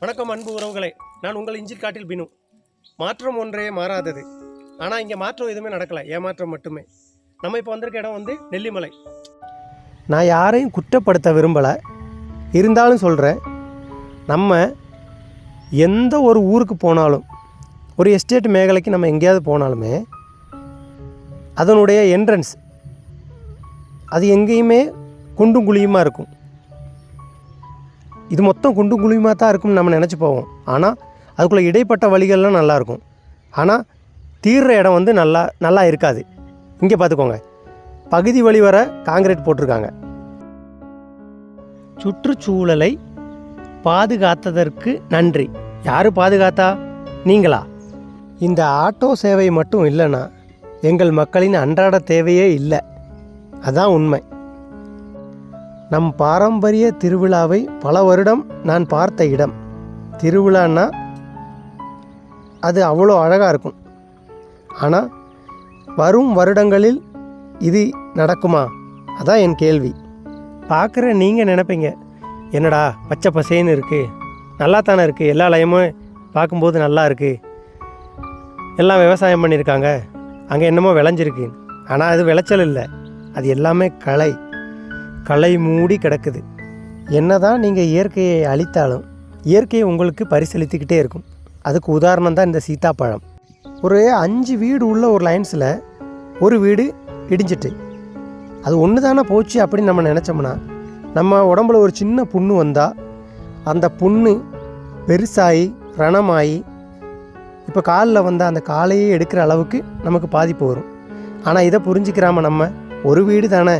வணக்கம் அன்பு உறவுகளே. நான் உங்கள் இஞ்சி காட்டில் பினு. மாற்றம் ஒன்றே மாறாதது. ஆனால் இங்கே மாற்றம் எதுவுமே நடக்கலை. ஏமாற்றம் மட்டுமே. நம்ம இப்போ வந்திருக்க இடம் வந்து நெல்லிமலை. நான் யாரையும் குற்றப்படுத்த விரும்பலை. இருந்தாலும் சொல்கிறேன் நம்ம எந்த ஒரு ஊருக்கு போனாலும் ஒரு எஸ்டேட் மேகலைக்கு நம்ம எங்கேயாவது போனாலுமே அதனுடைய என்ட்ரன்ஸ் அது எங்கேயுமே குண்டும் குழியுமாக இருக்கும். இது மொத்தம் குண்டும் குழியுமாக தான் இருக்கும்னு நம்ம நினச்சி போவோம். ஆனால் அதுக்குள்ளே இடைப்பட்ட வழிகள்லாம் நல்லாயிருக்கும் ஆனால் தீர்ற இடம் வந்து நல்லா நல்லா இருக்காது. இங்கே பார்த்துக்கோங்க பகுதி வழி வர காங்கிரீட் போட்டிருக்காங்க. சுற்றுச்சூழலை பாதுகாத்ததற்கு நன்றி. யார் பாதுகாத்தா? நீங்களா? இந்த ஆட்டோ சேவை மட்டும் இல்லைன்னா எங்கள் மக்களின் அன்றாட தேவையே இல்லை. அதான் உண்மை. நம் பாரம்பரிய திருவிழாவை பல வருடம் நான் பார்த்த இடம். திருவிழான்னா அது அவ்வளோ அழகாக இருக்கும். ஆனால் வரும் வருடங்களில் இது நடக்குமா? அதான் என் கேள்வி. பார்க்குற நீங்கள் நினைப்பீங்க என்னடா பச்சை பசேன்னு இருக்குது நல்லா தானே இருக்குது எல்லா லயமும் பார்க்கும்போது நல்லா இருக்குது எல்லாம் விவசாயம் பண்ணியிருக்காங்க. அங்கே என்னமோ விளைஞ்சிருக்கு. ஆனால் அது விளைச்சல் இல்லை. அது எல்லாமே கலை. களை மூடி கிடக்குது. என்னதான் நீங்கள் இயற்கையை அழித்தாலும் இயற்கை உங்களுக்கு பரிசளித்துக்கிட்டே இருக்கும். அதுக்கு உதாரணம் தான் இந்த சீத்தாப்பழம். ஒரு அஞ்சு வீடு உள்ள ஒரு லைன்ஸில் ஒரு வீடு இடிஞ்சிட்டு. அது ஒன்று தானே போச்சு அப்படின்னு நம்ம நினச்சோம்னா நம்ம உடம்புல ஒரு சின்ன புண்ணு வந்தால் அந்த புண்ணு பெருசாகி ரணமாகி இப்போ காலில் வந்த அந்த காலையே எடுக்கிற அளவுக்கு நமக்கு பாதிப்பு வரும். ஆனால் இதை புரிஞ்சுக்கிறாம நம்ம ஒரு வீடு தானே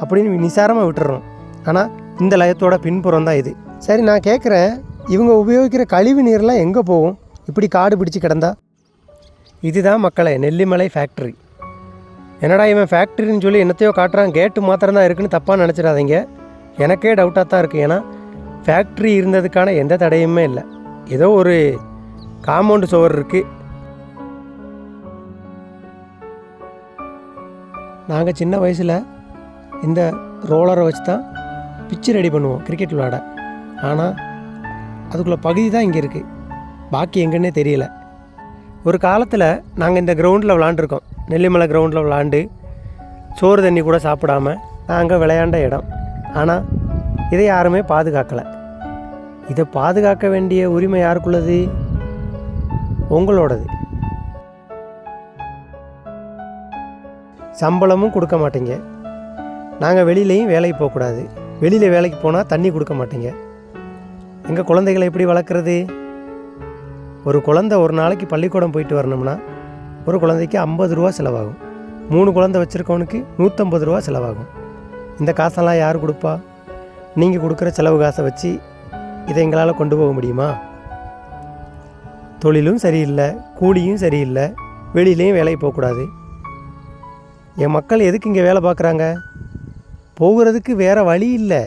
அப்படின்னு நிசாரமாக விட்டுறோம் ஆனால் இந்த லயத்தோட பின்புறம் தான் இது. சரி நான் கேட்குறேன் இவங்க உபயோகிக்கிற கழிவு நீர்லாம் எங்கே போகும்? இப்படி காடு பிடிச்சு கிடந்தா? இதுதான் மக்களை நெல்லிமலை ஃபேக்ட்ரி என்னடா இவன் ஃபேக்ட்ரின்னு சொல்லி என்னத்தையோ காட்டுறான். கேட்டு மாத்திரம் தான் இருக்குன்னு தப்பாக நினச்சிடாதீங்க. எனக்கே டவுட்டாக தான் இருக்குது ஏன்னா ஃபேக்ட்ரி இருந்ததுக்கான எந்த தடையுமே இல்லை. ஏதோ ஒரு காம்பவுண்டு சுவர் இருக்குது நாங்கள் சின்ன வயசில் இந்த ரோலரை வச்சு தான் பிச்சு ரெடி பண்ணுவோம் கிரிக்கெட் விளாட ஆனால் அதுக்குள்ளே பகுதி தான் இங்கே இருக்குது பாக்கி எங்கன்னே தெரியல. ஒரு காலத்தில் நாங்கள் இந்த கிரவுண்டில் விளாண்டுருக்கோம் நெல்லிமலை கிரவுண்டில் விளாண்டு சோறு தண்ணி கூட சாப்பிடாம நாங்கள் விளையாண்ட இடம். ஆனால் இதை யாருமே பாதுகாக்கலை. இதை பாதுகாக்க வேண்டிய உரிமை யாருக்குள்ளது? உங்களோடது. சம்பளமும் கொடுக்க மாட்டீங்க. நாங்கள் வெளியிலையும் வேலைக்கு போகக்கூடாது. வெளியில் வேலைக்கு போனால் தண்ணி கொடுக்க மாட்டீங்க. எங்கள் குழந்தைகளை எப்படி வளர்க்குறது? ஒரு குழந்தை ஒரு நாளைக்கு பள்ளிக்கூடம் போயிட்டு வரணும்னா ஒரு குழந்தைக்கு ஐம்பது ரூபா செலவாகும். மூணு குழந்தை வச்சுருக்கவனுக்கு நூற்றம்பது ரூபா செலவாகும். இந்த காசெல்லாம் யார் கொடுப்பா? நீங்கள் கொடுக்குற செலவு காசை வச்சு இதை எங்களால் கொண்டு போக முடியுமா? தொழிலும் சரியில்லை கூலியும் சரியில்லை வெளியிலையும் வேலைக்கு போகக்கூடாது. என் மக்கள் எதுக்கு இங்கே வேலை பார்க்குறாங்க? போகிறதுக்கு வேறு வழி இல்லை.